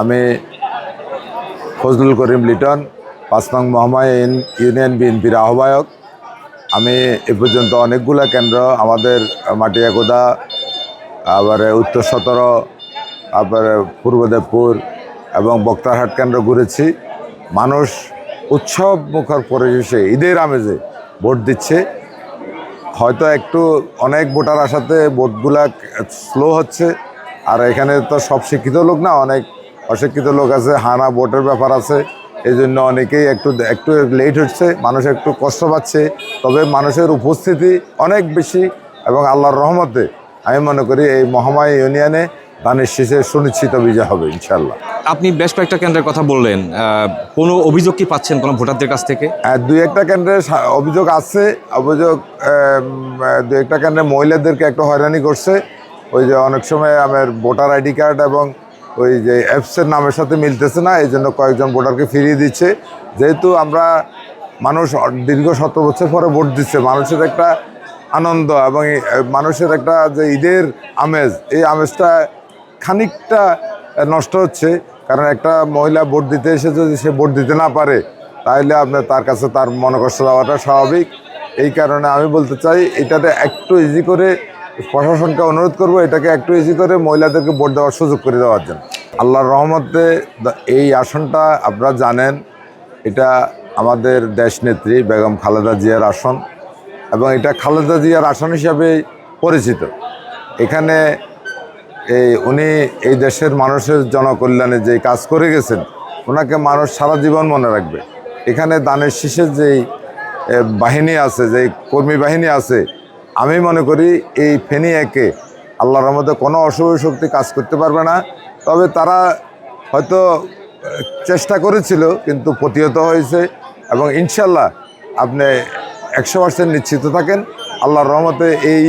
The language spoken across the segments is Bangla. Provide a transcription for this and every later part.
আমি ফজলুল করিম লিটন, পাঁচ নং মহামায়ীন ইউনিয়ন বিএনপির আহ্বায়ক। আমি এ পর্যন্ত অনেকগুলো কেন্দ্র, আমাদের মাটিয়াকোদা আবার উত্তর সতেরো তারপরে পূর্বদেবপুর এবং বক্তারহাট কেন্দ্র ঘুরেছি। মানুষ উৎসব মুখর পরিবেশে, ঈদের আমেজে ভোট দিচ্ছে। হয়তো একটু অনেক ভোটার আসাতে ভোটগুলা স্লো হচ্ছে। আর এখানে তো সব শিক্ষিত লোক না, অনেক অশিক্ষিত লোক আছে হানা ভোটের ব্যাপার আছে। এই জন্য অনেকেই একটু একটু লেট হচ্ছে মানুষ একটু কষ্ট পাচ্ছে। তবে মানুষের উপস্থিতি অনেক বেশি এবং আল্লাহর রহমতে আমি মনে করি এই মহামায় ইউনিয়নে ধানের শীষের সুনিশ্চিত বিজয় হবে ইনশাল্লাহ আপনি বেশ কয়েকটা কেন্দ্রের কথা বললেন কোনো অভিযোগ কি পাচ্ছেন কোনো ভোটারদের কাছ থেকে? আর দুই একটা কেন্দ্রে অভিযোগ আছে অভিযোগ দুই একটা কেন্দ্রে মহিলাদেরকে একটু হয়রানি করছে। ওই যে অনেক সময় আমার ভোটার আইডি কার্ড এবং ওই যে অ্যাপসের নামের সাথে মিলতেছে না, এই জন্য কয়েকজন ভোটারকে ফিরিয়ে দিচ্ছে। যেহেতু আমরা মানুষ দীর্ঘ সতেরো বছর পরে ভোট দিচ্ছে, মানুষের একটা আনন্দ এবং মানুষের একটা যে ঈদের আমেজ, এই আমেজটা খানিকটা নষ্ট হচ্ছে। কারণ একটা মহিলা ভোট দিতে এসে যদি সে ভোট দিতে না পারে তাহলে আপনার তার কাছে তার মনে কষ্ট দেওয়াটা স্বাভাবিক। এই কারণে আমি বলতে চাই, এটাতে একটু ইজি করে প্রশাসনকে অনুরোধ করব এটাকে একটু ইজি করে মহিলাদেরকে ভোট দেওয়ার সুযোগ করে দেওয়ার জন্য। আল্লাহর রহমতে এই আসনটা আপনারা জানেন, এটা আমাদের দেশনেত্রী বেগম খালেদা জিয়ার আসন এবং এটা খালেদা জিয়ার আসন হিসাবে পরিচিত। এখানে এই উনি এই দেশের মানুষের জনকল্যাণে যে কাজ করে গেছেন, ওনাকে মানুষ সারা জীবন মনে রাখবে। এখানে দানের শীষের যেই বাহিনী আছে যে কর্মী বাহিনী আছে আমি মনে করি এই ফেনী একে আল্লাহর মধ্যে কোনো অশুভ শক্তি কাজ করতে পারবে না। তবে তারা হয়তো চেষ্টা করেছিল, কিন্তু প্রতিহত হয়েছে এবং ইনশাল্লাহ আপনি একশো পার্সেন্ট নিশ্চিত থাকেন। আল্লাহর রহমতে এই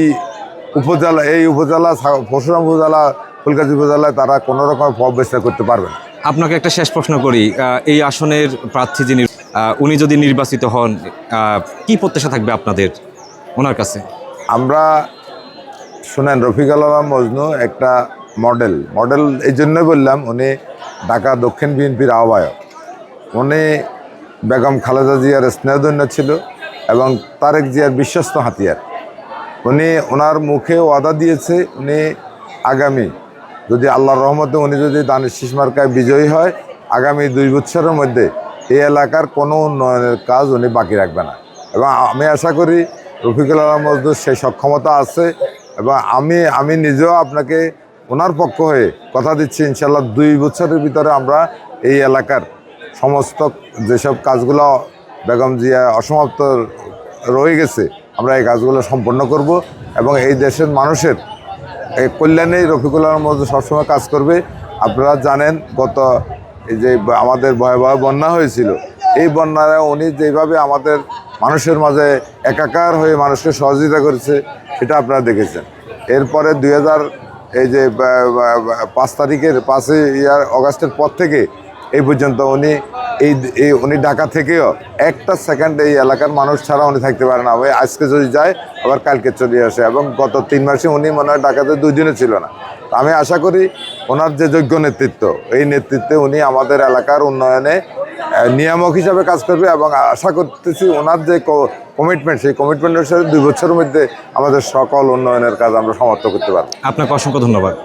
উপজেলা এই উপজেলা পরশুরাম উপজেলা, ফুলগাজী উপজেলায় তারা কোনো রকম প্রবেশ করতে পারবে না। আপনাকে একটা শেষ প্রশ্ন করি। এই আসনের প্রার্থী যিনি উনি যদি নির্বাচিত হন কি প্রত্যাশা থাকবে আপনাদের, ওনার কাছে? আমরা, শুনেন, রফিকুল আলম মজনু একটা মডেল। মডেল এই জন্যই বললাম, উনি ঢাকা দক্ষিণ বিএনপির আহ্বায়ক। উনি বেগম খালেদা জিয়ার স্নেহধন্য ছিল এবং তারেক জিয়ার বিশ্বস্ত হাতিয়ার। উনি ওনার মুখে ওয়াদা দিয়েছে, উনি আগামী, যদি আল্লাহর রহমতে উনি যদি দানের শীষ মার্কায় বিজয়ী হয়, আগামী দুই বছরের মধ্যে এই এলাকার কোনো উন্নয়নের কাজ উনি বাকি রাখবে না। এবং আমি আশা করি রফিকুল আলম মজদুর সেই সক্ষমতা আছে এবং আমি আমি নিজেও আপনাকে ওনার পক্ষ হয়ে কথা দিচ্ছি ইনশাল্লাহ দুই বছরের ভিতরে আমরা এই এলাকার সমস্ত যেসব কাজগুলো বেগম জিয়া অসমাপ্ত রয়ে গেছে, আমরা এই কাজগুলো সম্পন্ন করব এবং এই দেশের মানুষের এই কল্যাণেই রফিকুল আলম মজদুর সবসময় কাজ করবে। আপনারা জানেন, গত এই যে আমাদের ভয়াবহ বন্যা হয়েছিল, এই বন্যায় উনি যেভাবে আমাদের মানুষের মাঝে একাকার হয়ে মানুষকে সহযোগিতা করেছে, সেটা আপনারা দেখেছেন। এরপরে দুই হাজার এই যে পাঁচ তারিখের, পাঁচই ইয়ার, অগাস্টের পর থেকে এই পর্যন্ত উনি এই এই উনি ঢাকা থেকেও একটা সেকেন্ড এই এলাকার মানুষ ছাড়া উনি থাকতে পারে না। ওই আজকে যদি যায়, আবার কালকে চলে আসে এবং গত তিন মাসে উনি মনে হয় ঢাকাতে দুই দিনও ছিল না। আমি আশা করি ওনার যে যোগ্য নেতৃত্ব, এই নেতৃত্বে উনি আমাদের এলাকার উন্নয়নে নিয়ামক হিসাবে কাজ করবে এবং আশা করতেছি ওনার যে কমিটমেন্ট সেই কমিটমেন্টের সাথে দুই বছরের মধ্যে আমাদের সকল উন্নয়নের কাজ আমরা সমাপ্ত করতে পারব। আপনাকে অসংখ্য ধন্যবাদ।